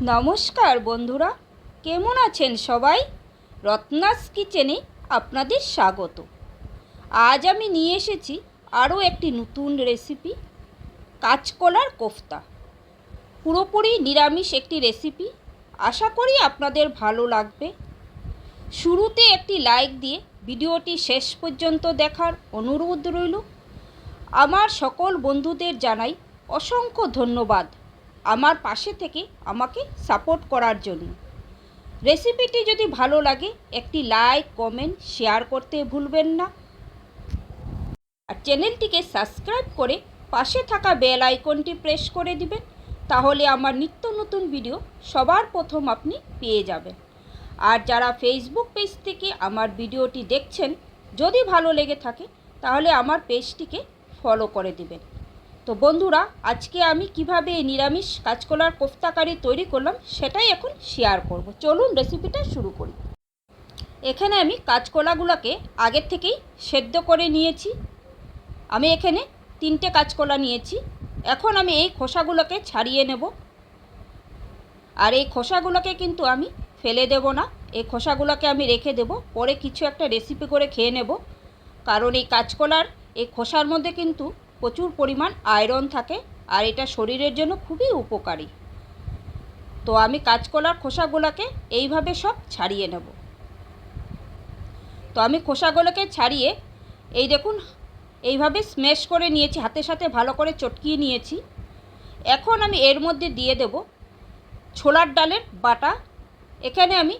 নমস্কার বন্ধুরা, কেমন আছেন সবাই? রত্নাস কিচেনে আপনাদের স্বাগত। আজ আমি নিয়ে এসেছি আরও একটি নতুন রেসিপি, কাঁচকলার কোফতা। পুরোপুরি নিরামিষ একটি রেসিপি, আশা করি আপনাদের ভালো লাগবে। শুরুতে একটি লাইক দিয়ে ভিডিওটি শেষ পর্যন্ত দেখার অনুরোধ রইল। আমার সকল বন্ধুদের জানাই অসংখ্য ধন্যবাদ। আমার পাশে থেকে আমাকে সাপোর্ট করার জন্য। রেসিপিটি যদি ভালো লাগে, একটি লাইক কমেন্ট শেয়ার করতে ভুলবেন না। আর চ্যানেলটিকে সাবস্ক্রাইব করে পাশে থাকা বেল আইকনটি প্রেস করে দিবেন, তাহলে আমার নিত্য নতুন ভিডিও সবার প্রথম আপনি পেয়ে যাবেন। আর যারা ফেসবুক পেজ থেকে আমার ভিডিওটি দেখছেন, যদি ভালো লেগে থাকে, তাহলে আমার পেজটিকে ফলো করে দিবেন। তো বন্ধুরা, আজকে আমি কীভাবে এই নিরামিষ কাঁচকলার কোফতাকারি তৈরি করলাম সেটাই এখন শেয়ার করব। চলুন রেসিপিটা শুরু করি। এখানে আমি কাঁচকলাগুলোকে আগের থেকেই সেদ্ধ করে নিয়েছি। আমি এখানে তিনটে কাঁচকলা নিয়েছি। এখন আমি এই খোসাগুলোকে ছাড়িয়ে নেব। আর এই খোসাগুলোকে কিন্তু আমি ফেলে দেব না। এই খোসাগুলোকে আমি রেখে দেব। পরে কিছু একটা রেসিপি করে খেয়ে নেব। কারণ এই কাঁচকলার এই খোসার মধ্যে কিন্তু প্রচুর পরিমাণ আয়রন থাকে আর এটা শরীরের জন্য খুবই উপকারী। তো আমি কাঁচকলার খোসাগুলোকে এইভাবে সব ছাড়িয়ে নেব। তো আমি খোসাগুলোকে ছাড়িয়ে এই দেখুন, এইভাবে স্ম্যাশ করে নিয়েছি হাতের সাথে ভালো করে চটকিয়ে নিয়েছি। এখন আমি এর মধ্যে দিয়ে দেব ছোলার ডালের বাটা। এখানে আমি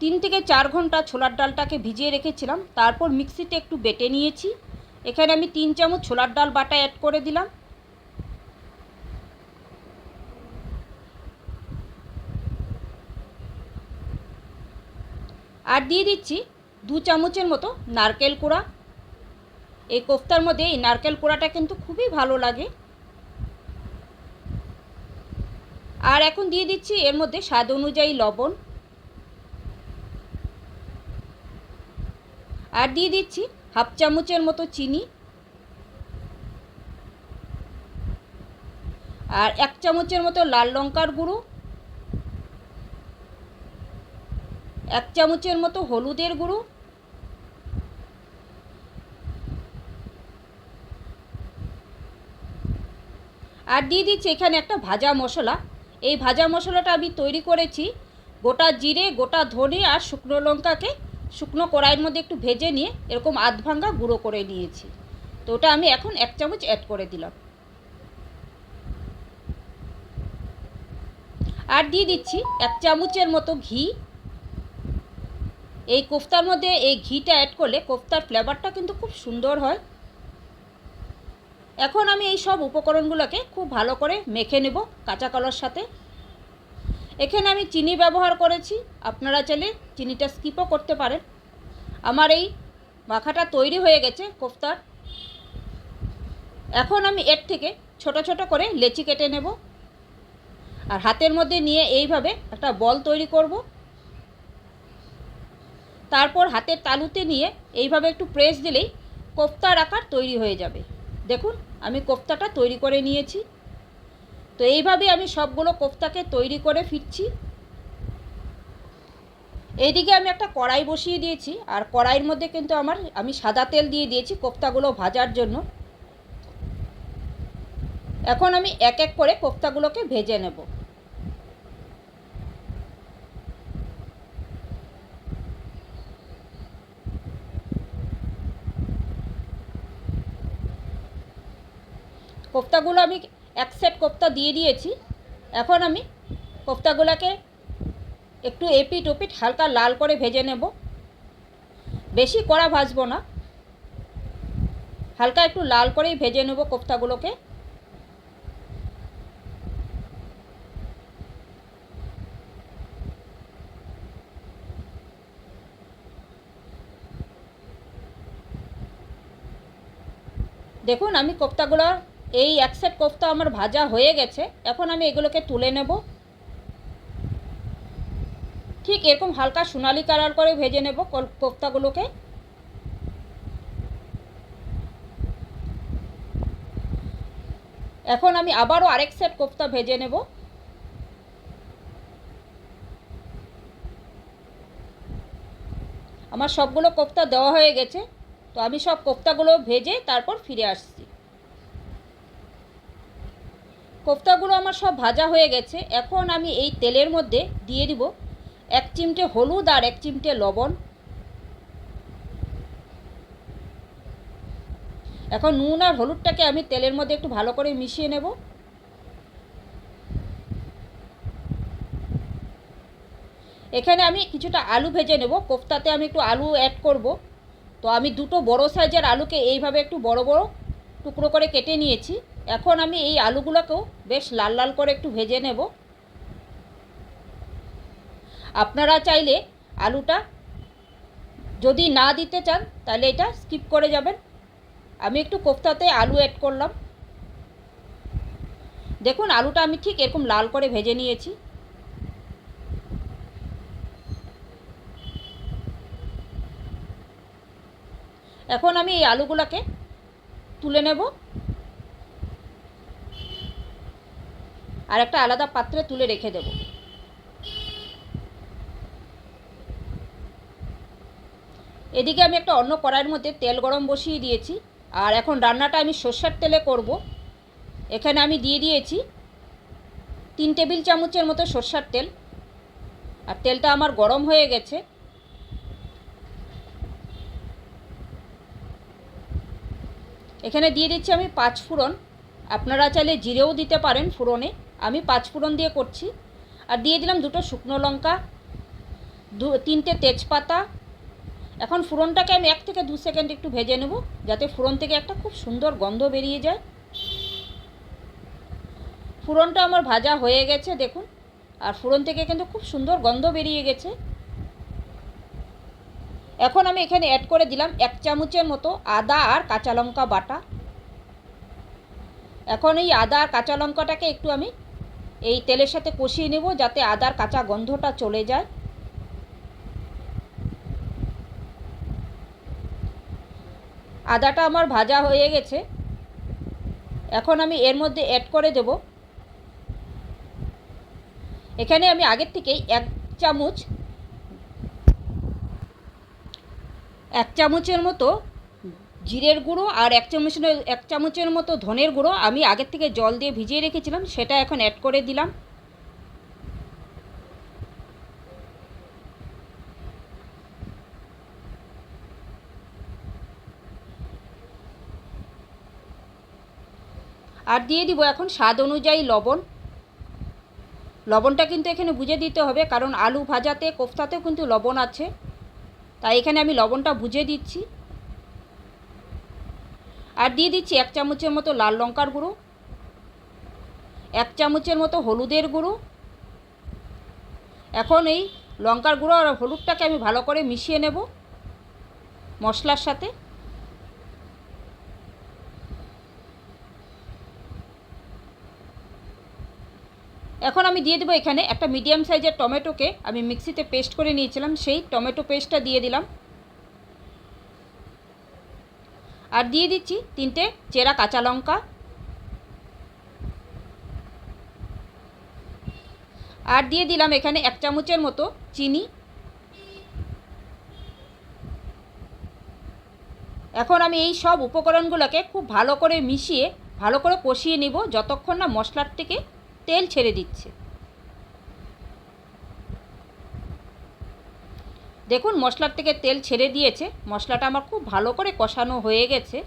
তিন থেকে চার ঘণ্টা ছোলার ডালটাকে ভিজিয়ে রেখেছিলাম, তারপর মিক্সিতে একটু বেটে নিয়েছি। এখানে আমি তিন চামচ ছোলার ডাল বাটা অ্যাড করে দিলাম। আর দিয়ে দিচ্ছি দু চামচের মতো নারকেল কুড়া। এই কোফতার মধ্যে এই নারকেল কুড়াটা কিন্তু খুবই ভালো লাগে। আর এখন দিয়ে দিচ্ছি এর মধ্যে স্বাদ অনুযায়ী লবণ। আর দিয়ে দিচ্ছি হাফ চামচের মতো চিনি। আর এক চামচের মতো লাল লঙ্কার গুঁড়ো। এক চামচের মতো হলুদের গুঁড়ো। আর দিয়ে দিচ্ছি এখানে একটা ভাজা মশলা। এই ভাজা মশলাটা আমি তৈরি করেছি গোটা জিরে, গোটা ধনে আর শুকনো লঙ্কাকে শুকনো কড়াইয়ের মধ্যে একটু ভেজে নিয়ে এরকম আধ ভাঙ্গা গুঁড়ো করে নিয়েছি। তো ওটা আমি এখন এক চামচ অ্যাড করে দিলাম। আর দিয়ে দিচ্ছি এক চামচের মতো ঘি। এই কোফতার মধ্যে এই ঘিটা অ্যাড করলে কোফতার ফ্লেভারটা কিন্তু খুব সুন্দর হয়। এখন আমি এই সব উপকরণগুলোকে খুব ভালো করে মেখে নেব কাঁচা কলার সাথে। এখানে আমি চিনি ব্যবহার করেছি। আপনারা চাইলে চিনিটা স্কিপও করতে পারেন। আমার এই মাখাটা তৈরি হয়ে গেছে কোফতার। এখন আমি এর থেকে ছোট ছোট করে লেচি কেটে নেব। আর হাতের মধ্যে নিয়ে এইভাবে একটা বল তৈরি করব। তারপর হাতের তালুতে নিয়ে এইভাবে একটু প্রেস দিলেই কোফতার আকার তৈরি হয়ে যাবে। দেখুন, আমি কোফতাটা তৈরি করে নিয়েছি। তো এইভাবে আমি সবগুলো কোফতাকে তৈরি করে ফিরছি। এইদিকে আমি একটা কড়াই বসিয়ে দিয়েছি, আর কড়াইয়ের মধ্যে কিন্তু আমার, আমি সাদা তেল দিয়ে দিয়েছি কোফতাগুলো ভাজার জন্য। এখন আমি এক এক করে কোফতাগুলোকে ভেজে নেব। কোফতাগুলো আমি এক সেট কোফতা দিয়ে দিয়েছি। এখন আমি কোফতাগুলোকে একটু এপিট ওপিট হালকা লাল করে ভেজে নেব। বেশি কড়া ভাজবো না। হালকা একটু লাল করেই ভেজে নেব কোফতাগুলোকে দেখুন, আমি কোফতাগুলো এই এক সেট কোফতা আমার ভাজা হয়ে গেছে। এখন আমি এগুলোকে তুলে নেব। ঠিক এরকম হালকা সোনালি কালার করে ভেজে নেব কোফতাগুলোকে। এখন আমি আবারও আরেক সেট কোফতা ভেজে নেব। আমার সবগুলো কোফতা দেওয়া হয়ে গেছে। তো আমি সব কোফতাগুলো ভেজে তারপর ফিরে আসছি। কোপ্তাগুলো আমার সব ভাজা হয়ে গেছে। এখন আমি এই তেলের মধ্যে দিয়ে দিব এক চিমটে হলুদ আর এক চিমটে লবণ। এখন নুন আর হলুদটাকে আমি তেলের মধ্যে একটু ভালো করে মিশিয়ে নেব। এখানে আমি কিছুটা আলু ভেজে নেব। কোফতাতে আমি একটু আলু অ্যাড করব। তো আমি দুটো বড় সাইজের আলুকে এইভাবে একটু বড় বড় টুকরো করে কেটে নিয়েছি। এখন আমি এই আলুগুলোকেও বেশ লাল লাল করে একটু ভেজে নেব। আপনারা চাইলে আলুটা যদি না দিতে চান, তাহলে এটা স্কিপ করে যাবেন। আমি একটু কোফতাতে আলু অ্যাড করলাম। দেখুন, আলুটা আমি ঠিক এরকম লাল করে ভেজে নিয়েছি। এখন আমি এই আলুগুলোকে তুলে নেব। আর একটা আলাদা পাত্রে তুলে রেখে দেব। এদিকে আমি একটা অন্য কড়াইয়ের মধ্যে তেল গরম বসিয়ে দিয়েছি, আর এখন রান্নাটা আমি সর্ষের তেলে করব। এখানে আমি দিয়ে দিয়েছি তিন টেবিল চামচের মতো সর্ষার তেল, আর তেলটা আমার গরম হয়ে গেছে। এখানে দিয়ে দিচ্ছি আমি পাঁচ ফোড়ন, আপনারা চাইলে জিরেও দিতে পারেন ফোড়নে। আমি পাঁচ ফোড়ন দিয়ে করছি। আর দিয়ে দিলাম দুটো শুকনো লঙ্কা, দু, তিনটে তেজপাতা। এখন ফোড়নটাকে আমি এক থেকে দু সেকেন্ড একটু ভেজে নেব, যাতে ফোড়ন থেকে একটা খুব সুন্দর গন্ধ বেরিয়ে যায়। ফোড়নটা আমার ভাজা হয়ে গেছে, দেখুন। আর ফোড়ন থেকে কিন্তু খুব সুন্দর গন্ধ বেরিয়ে গেছে। এখন আমি এখানে অ্যাড করে দিলাম এক চামচের মতো আদা আর কাঁচা লঙ্কা বাটা। এখন এই আদা আর কাঁচা লঙ্কাটাকে একটু আমি এই তেলের সাথে কষিয়ে নেব যাতে আদার কাঁচা গন্ধটা চলে যায়। আদাটা আমার ভাজা হয়ে গেছে। এখন আমি এর মধ্যে অ্যাড করে দেব। এখানে আমি আগের থেকেই এক চামচ, এক চামচের মতো জিরের গুঁড়ো আর এক চামচের এক চামচের মতো ধনের গুঁড়ো আমি আগের থেকে জল দিয়ে ভিজিয়ে রেখেছিলাম, সেটা এখন অ্যাড করে দিলাম। আর দিয়ে দিব এখন স্বাদ অনুযায়ী লবণ। লবণটা কিন্তু এখানে বুঝে দিতে হবে, কারণ আলু ভাজাতে, কোফতাতেও কিন্তু লবণ আছে। তাই এখানে আমি লবণটা বুঝে দিচ্ছি। আর দিয়ে দিচ্ছি এক চামচের মতো লাল লঙ্কার গুঁড়ো, এক চামচের মতো হলুদের গুঁড়ো। এখন এই লঙ্কার গুঁড়ো আর হলুদটাকে আমি ভালো করে মিশিয়ে নেব মশলার সাথে। এখন আমি দিয়ে দেবো এখানে একটা মিডিয়াম সাইজের টমেটোকে, আমি মিক্সিতে পেস্ট করে নিয়েছিলাম, সেই টমেটো পেস্টটা দিয়ে দিলাম। আর দিয়ে দিচ্ছি তিনটে চেরা কাঁচা লঙ্কা। আর দিয়ে দিলাম এখানে এক চামচের মতো চিনি। এখন আমি এই সব উপকরণগুলোকে খুব ভালো করে মিশিয়ে, ভালো করে কষিয়ে নিব, যতক্ষণ না মশলার থেকে তেল ছেড়ে দিচ্ছে। দেখুন, মশলার থেকে তেল ছেড়ে দিয়েছে। মশলাটা আমার খুব ভালো করে কষানো হয়ে গেছে।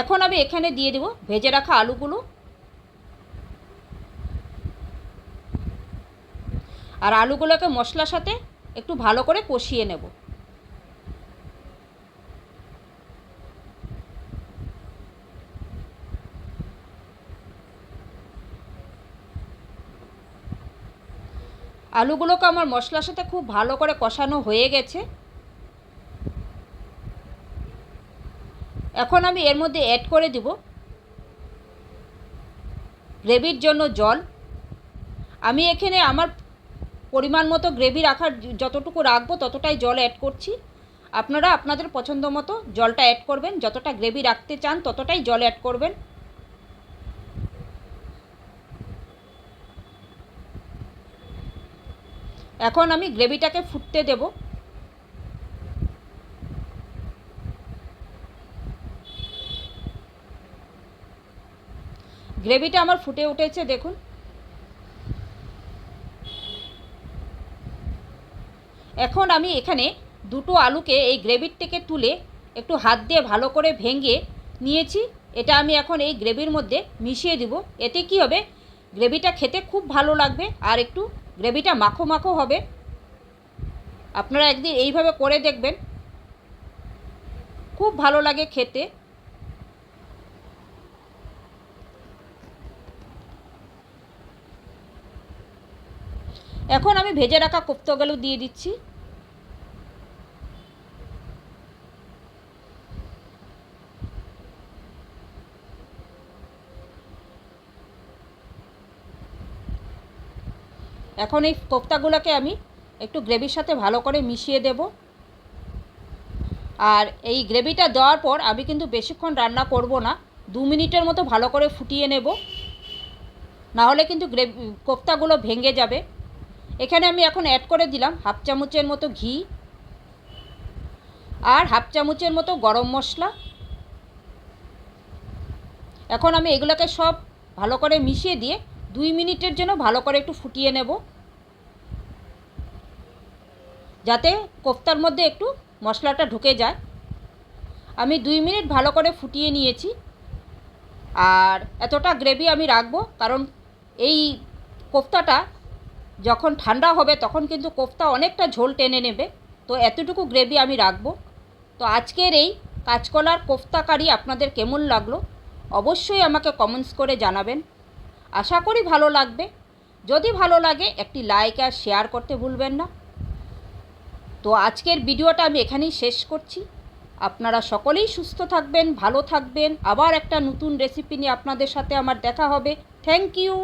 এখন আমি এখানে দিয়ে দেব ভেজে রাখা আলুগুলো। আর আলুগুলোকে মশলার সাথে একটু ভালো করে কষিয়ে নেব। আলুগুলোকে আমার মশলার সাথে খুব ভালো করে কষানো হয়ে গেছে। এখন আমি এর মধ্যে অ্যাড করে দিব গ্রেভির জন্য জল। আমি এখানে আমার পরিমাণ মতো গ্রেভি রাখার যতটুকু রাখব ততটাই জল অ্যাড করছি। আপনারা আপনাদের পছন্দ মতো জলটা অ্যাড করবেন। যতটা গ্রেভি রাখতে চান ততটাই জল অ্যাড করবেন। এখন আমি গ্রেভিটাকে ফুটতে দেব। গ্রেভিটা আমার ফুটে উঠেছে, দেখুন। এখন আমি এখানে দুটো আলুকে এই গ্রেভির থেকে তুলে একটু হাত দিয়ে ভালো করে ভেঙে নিয়েছি। এটা আমি এখন এই গ্রেভির মধ্যে মিশিয়ে দিব। এতে কি হবে? গ্রেভিটা খেতে খুব ভালো লাগবে আর একটু গ্রেভিটা মাখো মাখো হবে। আপনারা একদিন এইভাবে করে দেখবেন। খুব ভালো লাগে খেতে। এখন আমি ভেজে রাখা কোপ্তগুলো দিয়ে দিচ্ছি। এখন এই কোপ্তাগুলোকে আমি একটু গ্রেভির সাথে ভালো করে মিশিয়ে দেব। আর এই গ্রেভিটা দেওয়ার পর আমি কিন্তু বেশিক্ষণ রান্না করব না, দু মিনিটের মতো ভালো করে ফুটিয়ে নেব। নাহলে কিন্তু গ্রেভি, কোপ্তাগুলো ভেঙে যাবে। এখানে আমি এখন অ্যাড করে দিলাম হাফ চামচের মতো ঘি আর হাফ চামচের মতো গরম মশলা। এখন আমি এগুলোকে সব ভালো করে মিশিয়ে দিয়ে দুই মিনিটের জন্য ভালো করে একটু ফুটিয়ে নেব। যাতে কোফতার মধ্যে একটু মশলাটা ঢুকে যায়। আমি দুই মিনিট ভালো করে ফুটিয়ে নিয়েছি। আর এতটা গ্রেভি আমি রাখব, কারণ এই কোফতাটা যখন ঠান্ডা হবে তখন কিন্তু কোফতা অনেকটা ঝোল টেনে নেবে। তো এতটুকু গ্রেভি আমি রাখব। তো আজকের এই কাঁচকলার কোফতা কারি আপনাদের কেমন লাগল? অবশ্যই আমাকে কমেন্টস করে জানাবেন। আশা করি ভালো লাগবে। যদি ভালো লাগে, একটি লাইক আর শেয়ার করতে ভুলবেন না। তো আজকের ভিডিওটা আমি এখানেই শেষ করছি। আপনারা সকলেই সুস্থ থাকবেন, ভালো থাকবেন। আবার একটা নতুন রেসিপি নিয়ে আপনাদের সাথে আমার দেখা হবে। Thank you